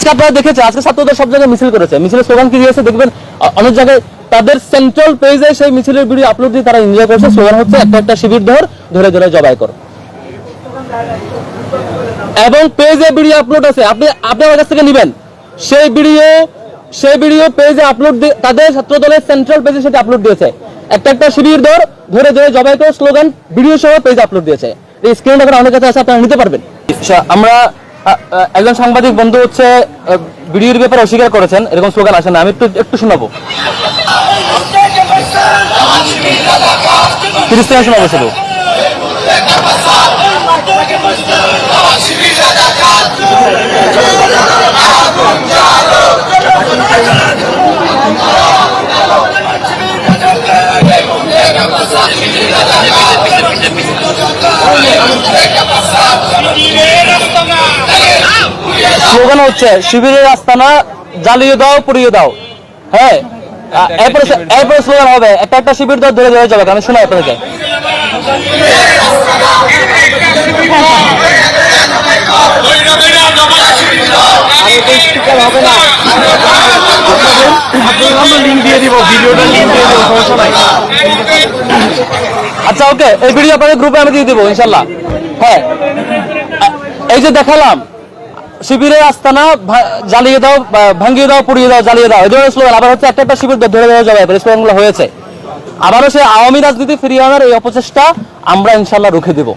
আজকে আপনারা দেখেছেন আজকে ছাত্রদের সব জায়গায় মিছিল করেছে। মিছিলের স্লোগান কি দিয়েছে দেখবেন অনেক জায়গায় তাদের সেন্ট্রাল পেজে সেই মিছিলের ভিডিও আপলোড দিয়ে তারা এনজয় করছে। স্লোগান হচ্ছে একটা একটা শিবির ধর ধরে ধরে জবাই কর। এবং পেজে ভিডিও আপলোড আছে। আপনি আপনি আমার কাছ থেকে নেবেন। সেই ভিডিও সেই ভিডিও পেজে আপলোড তাদের ছাত্র দলের সেন্ট্রাল পেজে সেটা আপলোড দিয়েছে। একটা একটা শিবির ধর ধরে ধরে জবাই করে স্লোগান ভিডিও সহ পেজে আপলোড দিয়েছে। এই স্ক্রিন এখন অনেক কাছে আছে আপনারা নিতে পারবেন। আচ্ছা, আমরা একজন সাংবাদিক বন্ধু হচ্ছে ভিডিওর ব্যাপারে অস্বীকার করেছেন, এরকম স্লোগান আসে না, আমি একটু একটু শোনাবো। খ্রিস্টান শোনাবো শুধু স্লোগান হচ্ছে, শিবিরের আস্তানা জ্বালিয়ে দাও, পুড়িয়ে দাও। হ্যাঁ? এরপরে এরপরে স্লোগান হবে, একটা একটা শিবির ধরে ধরে ধরে যাবে আমি শোনাই আপনাদেরকে। আচ্ছা ওকে, এই ভিডিও আপনাদের গ্রুপে আমি দিয়ে দেবো, ইনশাল্লাহ। হ্যাঁ। এই যে দেখালাম শিবিরের আস্তানা জ্বালিয়ে দাও ভাঙিয়ে দাও, পুড়িয়ে দাও, জ্বালিয়ে দাও। এই ধরনের স্লোগান আবার হচ্ছে একটা একটা শিবির ধরে ধরে যাবে এই স্লোগানগুলো হয়েছে। আবারও সে আওয়ামী রাজনীতি ফিরিয়ে আনার এই অপচেষ্টা আমরা ইনশাল্লাহ রুখে দেবো।